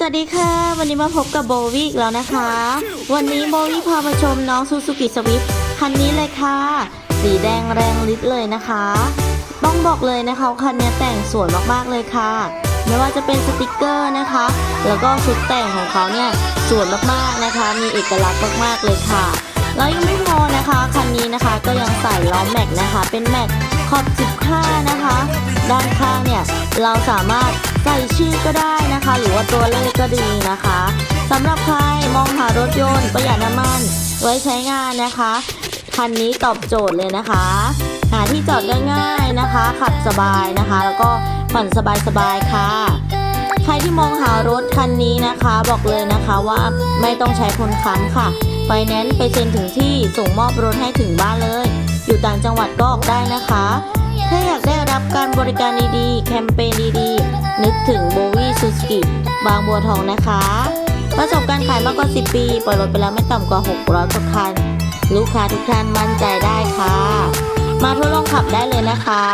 สวัสดีค่ะ วันนี้มาพบกับโบวี่อีกแล้วนะคะ วันนี้โบวี่พามาชมน้องซูซูกิสวิฟคันนี้เลยค่ะ สีแดงแรงฤทธิ์เลยนะคะ ต้องบอกเลยนะคะคันนี้แต่งสวยมากๆเลยค่ะ ไม่ว่าจะเป็นสติกเกอร์นะคะ แล้วก็ชุดแต่งของเขาเนี่ยสวยมากๆนะคะ มีเอกลักษณ์มากๆเลยค่ะแล้วยังไม่พอนะคะคันนี้นะคะก็ยังใส่ล้อแม็กนะคะ เป็นแม็กขอบ15นะคะ ด้านข้างเนี่ยเราสามารถใส่ ตัวเลขก็ดีนะคะสำหรับใครมองหารถยนต์ประหยัดน้ำมันไว้ใช้งานนะคะคันนี้ตอบโจทย์เลยนะคะ หาที่จอดง่ายๆนะคะ ขับสบายนะคะ แล้วก็ผ่อนสบายๆค่ะ ใครที่มองหารถคันนี้นะคะ บอกเลยนะคะว่าไม่ต้องใช้คนค้ำค่ะไฟแนนซ์ไปเซ็นถึงที่ส่งมอบรถให้ถึงบ้านเลย อยู่ต่างจังหวัดก็ออกได้นะคะ ถ้าอยากได้รับการบริการดีๆ แคมเปญดีๆ นึกถึงโบวี่ซูสกิ บางบัวทองนะคะ ประสบการณ์ขายมากกว่า 10 ปีปล่อยรถไปแล้วไม่ต่ำกว่า 600กว่าคัน ลูกค้าทุกท่านมั่นใจได้ค่ะ มาทดลองขับได้เลยนะคะ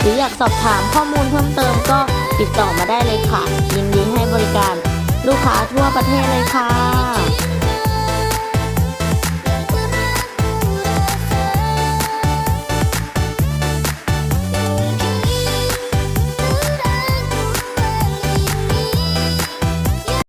หรืออยากสอบถามข้อมูลเพิ่มเติมก็ติดต่อมาได้เลยค่ะ ยินดีให้บริการลูกค้าทั่วประเทศเลยค่ะ